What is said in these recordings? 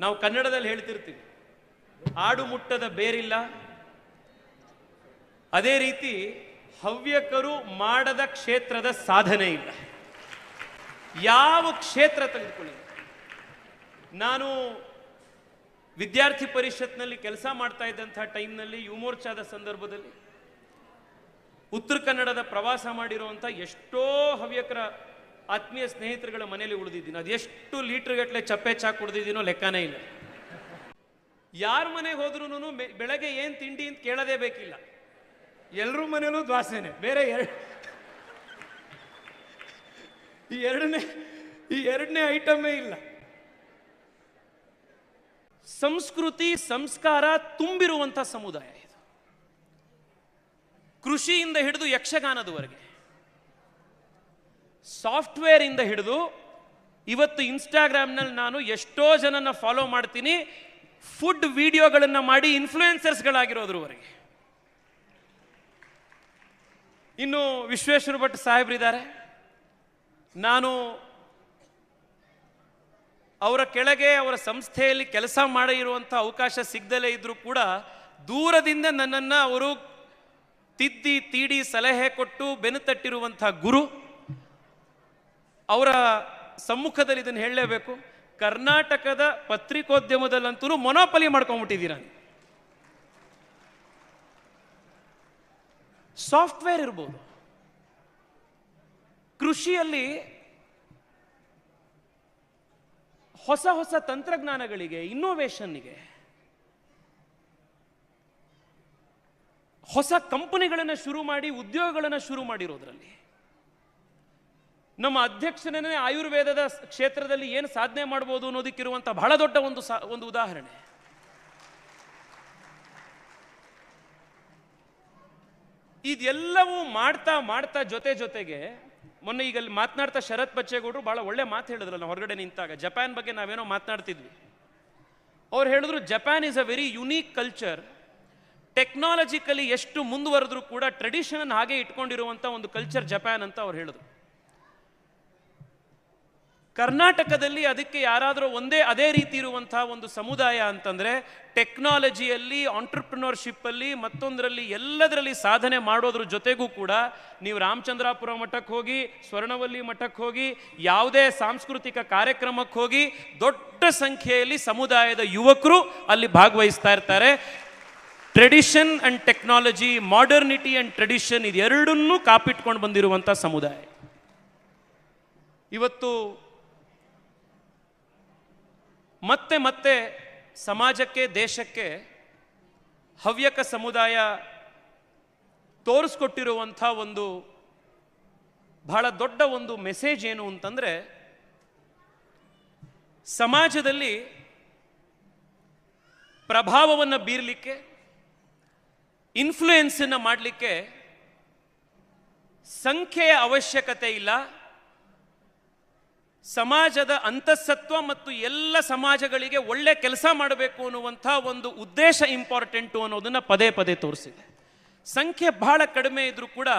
ನಾವು ಕನ್ನಡದಲ್ಲಿ ಹೇಳ್ತಿರ್ತೀವಿ. ಆಡು ಮುಟ್ಟದ ಬೇರಿಲ್ಲ. ಅದೇ ರೀತಿ ಹವ್ಯಕರು ಮಾಡದ ಕ್ಷೇತ್ರದ ಸಾಧನೆ ಇಲ್ಲ. ಯಾವ ಕ್ಷೇತ್ರ ತೆಗೆದುಕೊಳ್ಳಿ ನಾನು ವಿದ್ಯಾರ್ಥಿ ಪರಿಷತ್ನಲ್ಲಿ ಕೆಲಸ ಮಾಡ್ತಾ ಇದ್ದಂಥ ಟೈಮ್ನಲ್ಲಿ ಯುವಮೋರ್ಚಾದ ಸಂದರ್ಭದಲ್ಲಿ ಉತ್ತರ ಕನ್ನಡದ ಪ್ರವಾಸ ಮಾಡಿರುವಂಥ ಎಷ್ಟೋ ಹವ್ಯಕರ ಆತ್ಮೀಯ ಸ್ನೇಹಿತರುಗಳ ಮನೆಯಲ್ಲಿ ಉಳಿದಿದ್ದೀನಿ. ಅದೆಷ್ಟು ಲೀಟರ್ ಗಟ್ಟಲೆ ಚಪ್ಪೆ ಚಾ ಕುಡ್ದಿದ್ದೀನೋ ಲೆಕ್ಕನೇ ಇಲ್ಲ. ಯಾರ ಮನೆಗೆ ಹೋದ್ರೂ ಬೆಳಗ್ಗೆ ಏನು ತಿಂಡಿ ಅಂತ ಕೇಳೋದೇ ಬೇಕಿಲ್ಲ. ಎಲ್ಲರೂ ಮನೇಲೂ ದ್ವಾಸೆನೆ. ಬೇರೆ ಎರಡು, ಈ ಎರಡನೇ ಈ ಎರಡನೇ ಐಟಮೇ ಇಲ್ಲ. ಸಂಸ್ಕೃತಿ, ಸಂಸ್ಕಾರ ತುಂಬಿರುವಂಥ ಸಮುದಾಯ ಇದು. ಕೃಷಿಯಿಂದ ಹಿಡಿದು ಯಕ್ಷಗಾನದವರೆಗೆ. ಸಾಫ್ಟ್ವೇರ್ ಇಂದ ಹಿಡಿದು ಇವತ್ತು ಇನ್ಸ್ಟಾಗ್ರಾಮ್ನಲ್ಲಿ ನಾನು ಎಷ್ಟೋ ಜನನ ಫಾಲೋ ಮಾಡ್ತೀನಿ ಫುಡ್ ವಿಡಿಯೋಗಳನ್ನು ಮಾಡಿ ಇನ್ಫ್ಲೂಯೆನ್ಸರ್ಸ್ಗಳಾಗಿರೋದ್ರವರೆಗೆ ಇನ್ನು ವಿಶ್ವೇಶ್ವರ ಭಟ್ ಸಾಹೇಬ್ರಿದ್ದಾರೆ. ನಾನು ಅವರ ಕೆಳಗೆ, ಅವರ ಸಂಸ್ಥೆಯಲ್ಲಿ ಕೆಲಸ ಮಾಡಿರುವಂಥ ಅವಕಾಶ ಸಿಗದಲೇ ಇದ್ದರೂ ಕೂಡ ದೂರದಿಂದ ನನ್ನನ್ನು ಅವರು ತಿದ್ದಿ, ತೀಡಿ ಸಲಹೆ ಕೊಟ್ಟು ಬೆನ್ನು ತಟ್ಟಿರುವಂಥ ಗುರು ಅವರ ಸಮ್ಮುಖದಲ್ಲಿ ಇದನ್ನು ಹೇಳಲೇಬೇಕು. ಕರ್ನಾಟಕದ ಪತ್ರಿಕೋದ್ಯಮದಲ್ಲಂತೂ ಮೊನೋಪಲಿ ಮಾಡ್ಕೊಂಡ್ಬಿಟ್ಟಿದ್ದೀರ ಸಾಫ್ಟ್ವೇರ್ ಇರ್ಬೋದು. ಕೃಷಿಯಲ್ಲಿ ಹೊಸ ಹೊಸ ತಂತ್ರಜ್ಞಾನಗಳಿಗೆ ಇನ್ನೋವೇಷನ್ಗೆ ಹೊಸ ಕಂಪನಿಗಳನ್ನು ಶುರು ಮಾಡಿ ಉದ್ಯೋಗಗಳನ್ನು ಶುರು ಮಾಡಿರೋದ್ರಲ್ಲಿ ನಮ್ಮ ಅಧ್ಯಕ್ಷನೇ ಆಯುರ್ವೇದದ ಕ್ಷೇತ್ರದಲ್ಲಿ ಏನು ಸಾಧನೆ ಮಾಡ್ಬೋದು ಅನ್ನೋದಕ್ಕಿರುವಂಥ ಬಹಳ ದೊಡ್ಡ ಒಂದು ಸಾ, ಒಂದು ಉದಾಹರಣೆ. ಇದೆಲ್ಲವೂ ಮಾಡ್ತಾ ಮಾಡ್ತಾ ಜೊತೆ ಜೊತೆಗೆ ಮೊನ್ನೆ ಈಗ ಅಲ್ಲಿ ಮಾತನಾಡ್ತಾ ಶರತ್ ಬಚ್ಚೇಗೌಡರು ಬಹಳ ಒಳ್ಳೆ ಮಾತು ಹೇಳಿದ್ರಲ್ಲ ಹೊರಗಡೆ ನಿಂತಾಗ. ಜಪಾನ್ ಬಗ್ಗೆ ನಾವೇನೋ ಮಾತನಾಡ್ತಿದ್ವಿ. ಅವ್ರು ಹೇಳಿದ್ರು, Japan is a very unique culture technologically ಎಷ್ಟು ಮುಂದುವರೆದ್ರೂ ಕೂಡ ಟ್ರೆಡಿಷನ್ ಹಾಗೆ ಇಟ್ಕೊಂಡಿರುವಂಥ ಒಂದು ಕಲ್ಚರ್ ಜಪಾನ್ ಅಂತ ಅವ್ರು ಹೇಳಿದ್ರು. ಕರ್ನಾಟಕದಲ್ಲಿ ಅದಕ್ಕೆ ಯಾರಾದರೂ ಒಂದೇ, ಅದೇ ರೀತಿ ಇರುವಂತಹ ಒಂದು ಸಮುದಾಯ ಅಂತಂದರೆ ಟೆಕ್ನಾಲಜಿಯಲ್ಲಿ, ಆಂಟ್ರಪ್ರಿನರ್ಶಿಪ್ಪಲ್ಲಿ, ಮತ್ತೊಂದರಲ್ಲಿ ಎಲ್ಲದರಲ್ಲಿ ಸಾಧನೆ ಮಾಡೋದ್ರ ಜೊತೆಗೂ ಕೂಡ ನೀವು ರಾಮಚಂದ್ರಾಪುರ ಮಠಕ್ಕೆ ಹೋಗಿ, ಸ್ವರ್ಣವಲ್ಲಿ ಮಠಕ್ಕೆ ಹೋಗಿ, ಯಾವುದೇ ಸಾಂಸ್ಕೃತಿಕ ಕಾರ್ಯಕ್ರಮಕ್ಕೆ ಹೋಗಿ ದೊಡ್ಡ ಸಂಖ್ಯೆಯಲ್ಲಿ ಸಮುದಾಯದ ಯುವಕರು ಅಲ್ಲಿ ಭಾಗವಹಿಸ್ತಾ ಇರ್ತಾರೆ. Tradition and technology, modernity and tradition ಇದೆರಡನ್ನೂ ಕಾಪಿಟ್ಕೊಂಡು ಬಂದಿರುವಂಥ ಸಮುದಾಯ. ಇವತ್ತು ಮತ್ತೆ ಮತ್ತೆ ಸಮಾಜಕ್ಕೆ, ದೇಶಕ್ಕೆ ಹವ್ಯಕ ಸಮುದಾಯ ತೋರಿಸ್ಕೊಟ್ಟಿರುವಂಥ ಒಂದು ಬಹಳ ದೊಡ್ಡ ಒಂದು ಮೆಸೇಜ್ ಏನು ಅಂತಂದರೆ, ಸಮಾಜದಲ್ಲಿ ಪ್ರಭಾವವನ್ನು ಬೀರಲಿಕ್ಕೆ ಇನ್ಫ್ಲೂಯೆನ್ಸನ್ನು ಮಾಡಲಿಕ್ಕೆ ಸಂಖ್ಯೆಯ ಅವಶ್ಯಕತೆ ಇಲ್ಲ. ಸಮಾಜದ ಅಂತಸ್ಸತ್ವ ಮತ್ತು ಎಲ್ಲ ಸಮಾಜಗಳಿಗೆ ಒಳ್ಳೆ ಕೆಲಸ ಮಾಡಬೇಕು ಅನ್ನುವಂಥ ಒಂದು ಉದ್ದೇಶ ಇಂಪಾರ್ಟೆಂಟು ಅನ್ನೋದನ್ನು ಪದೇ ಪದೇ ತೋರಿಸಿದೆ. ಸಂಖ್ಯೆ ಬಹಳ ಕಡಿಮೆ ಇದ್ರೂ ಕೂಡ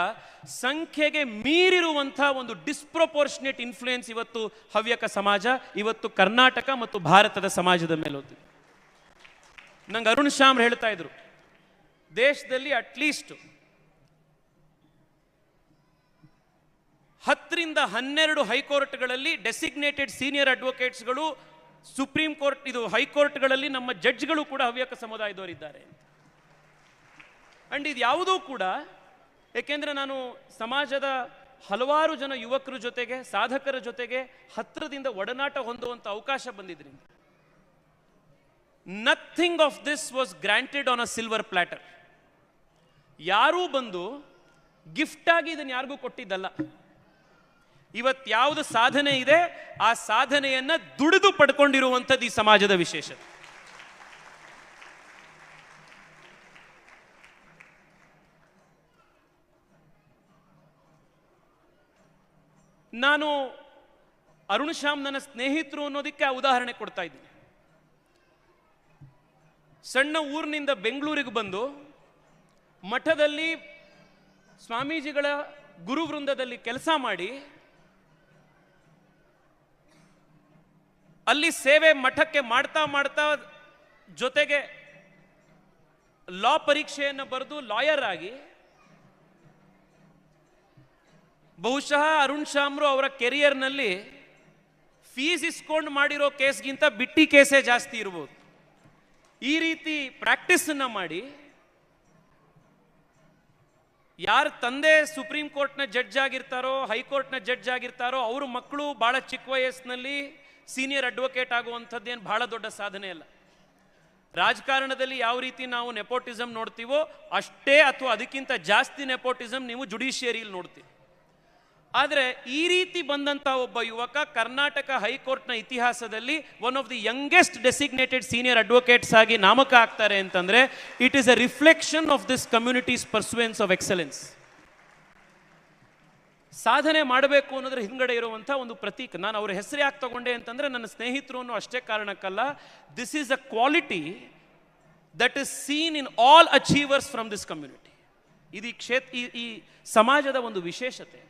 ಸಂಖ್ಯೆಗೆ ಮೀರಿರುವಂಥ ಒಂದು ಡಿಸ್ಪ್ರೊಪೋರ್ಷನೇಟ್ ಇನ್ಫ್ಲೂಯೆನ್ಸ್ ಇವತ್ತು ಹವ್ಯಕ ಸಮಾಜ, ಇವತ್ತು ಕರ್ನಾಟಕ ಮತ್ತು ಭಾರತದ ಸಮಾಜದ ಮೇಲೆ ಹೋಗ್ತಿದೆ ನಂಗೆ ಅರುಣ್ ಶ್ಯಾಮ್ ಹೇಳ್ತಾ ಇದ್ರು, ದೇಶದಲ್ಲಿ ಅಟ್ಲೀಸ್ಟ್ ಹತ್ತರಿಂದ ಹನ್ನೆರಡು ಹೈಕೋರ್ಟ್ಗಳಲ್ಲಿ ಡೆಸಿಗ್ನೇಟೆಡ್ ಸೀನಿಯರ್ ಅಡ್ವೊಕೇಟ್ಸ್ಗಳು, ಸುಪ್ರೀಂ ಕೋರ್ಟ್, ಇದು ಹೈಕೋರ್ಟ್ಗಳಲ್ಲಿ ನಮ್ಮ ಜಡ್ಜ್ಗಳು ಕೂಡ ಹವ್ಯಕ ಸಮುದಾಯದವರಿದ್ದಾರೆ ಅಂಡ್ ಇದು ಯಾವುದೂ ಕೂಡ, ಏಕೆಂದರೆ ನಾನು ಸಮಾಜದ ಹಲವಾರು ಜನ ಯುವಕರ ಜೊತೆಗೆ, ಸಾಧಕರ ಜೊತೆಗೆ ಹತ್ತಿರದಿಂದ ಒಡನಾಟ ಹೊಂದುವಂಥ ಅವಕಾಶ ಬಂದಿದ್ರಿಂದ nothing of this was granted on a silver platter ಯಾರೂ ಬಂದು ಗಿಫ್ಟ್ ಆಗಿ ಇದನ್ನು ಯಾರಿಗೂ ಕೊಟ್ಟಿದ್ದಲ್ಲ. ಇವತ್ತು ಯಾವುದು ಸಾಧನೆ ಇದೆ, ಆ ಸಾಧನೆಯನ್ನ ದುಡಿದು ಪಡ್ಕೊಂಡಿರುವಂಥದ್ದು ಈ ಸಮಾಜದ ವಿಶೇಷತೆ. ನಾನು ಅರುಣ್ ಶ್ಯಾಮ್ ನನ್ನ ಸ್ನೇಹಿತರು ಅನ್ನೋದಕ್ಕೆ ಉದಾಹರಣೆ ಕೊಡ್ತಾ ಇದ್ದೀನಿ. ಸಣ್ಣ ಊರಿನಿಂದ ಬೆಂಗಳೂರಿಗೆ ಬಂದು ಮಠದಲ್ಲಿ ಸ್ವಾಮೀಜಿಗಳ ಗುರುವೃಂದದಲ್ಲಿ ಕೆಲಸ ಮಾಡಿ ಅಲ್ಲಿ ಸೇವೆ ಮಠಕ್ಕೆ ಮಾಡ್ತಾ ಮಾಡ್ತಾ ಜೊತೆಗೆ ಲಾ ಪರೀಕ್ಷೆಯನ್ನು ಬರೆದು ಲಾಯರ್ ಆಗಿ ಬಹುಶಃ ಅರುಣ್ ಶಾಮ್ರು ಅವರ ಕೆರಿಯರ್ನಲ್ಲಿ ಫೀಸ್ ಇಸ್ಕೊಂಡು ಮಾಡಿರೋ ಕೇಸ್ಗಿಂತ ಬಿಟ್ಟಿ ಕೇಸೇ ಜಾಸ್ತಿ ಇರ್ಬೋದು. ಈ ರೀತಿ ಪ್ರಾಕ್ಟೀಸನ್ನು ಮಾಡಿ ಯಾರ ತಂದೆ ಸುಪ್ರೀಂ ಕೋರ್ಟ್ನ ಜಡ್ಜ್ ಆಗಿರ್ತಾರೋ, ಹೈಕೋರ್ಟ್ನ ಜಡ್ಜ್ ಆಗಿರ್ತಾರೋ, ಅವ್ರ ಮಕ್ಕಳು ಭಾಳ ಚಿಕ್ಕ ವಯಸ್ಸಿನಲ್ಲಿ ಸೀನಿಯರ್ ಅಡ್ವೊಕೇಟ್ ಆಗುವಂಥದ್ದೇನು ಬಹಳ ದೊಡ್ಡ ಸಾಧನೆ ಅಲ್ಲ. ರಾಜಕಾರಣದಲ್ಲಿ ಯಾವ ರೀತಿ ನಾವು ನೆಪೋಟಿಸಮ್ ನೋಡ್ತೀವೋ ಅಷ್ಟೇ ಅಥವಾ ಅದಕ್ಕಿಂತ ಜಾಸ್ತಿ ನೆಪೋಟಿಸಮ್ ನೀವು ಜುಡಿಷಿಯರಿಯಲ್ಲಿ ನೋಡ್ತೀವಿ ಆದರೆ ಈ ರೀತಿ ಬಂದಂಥ ಒಬ್ಬ ಯುವಕ ಕರ್ನಾಟಕ ಹೈಕೋರ್ಟ್ನ ಇತಿಹಾಸದಲ್ಲಿ one of the youngest designated senior advocates ಆಗಿ ನಾಮಕ ಆಗ್ತಾರೆ ಅಂತಂದ್ರೆ it is a reflection of this communities perseverance of excellence ಸಾಧನೆ ಮಾಡಬೇಕು ಅನ್ನೋದ್ರ ಹಿಂದ್ಗಡೆ ಇರುವಂಥ ಒಂದು ಪ್ರತೀಕ. ನಾನು ಅವ್ರ ಹೆಸರು ಯಾಕೆ ತಗೊಂಡೆ ಅಂತಂದರೆ ನನ್ನ ಸ್ನೇಹಿತರು ಅನ್ನೋ ಅಷ್ಟೇ ಕಾರಣಕ್ಕಲ್ಲ. This is a quality that is seen in all achievers from this community ಇದು ಈ ಕ್ಷೇತ್ರ ಈ ಸಮಾಜದ ಒಂದು ವಿಶೇಷತೆ.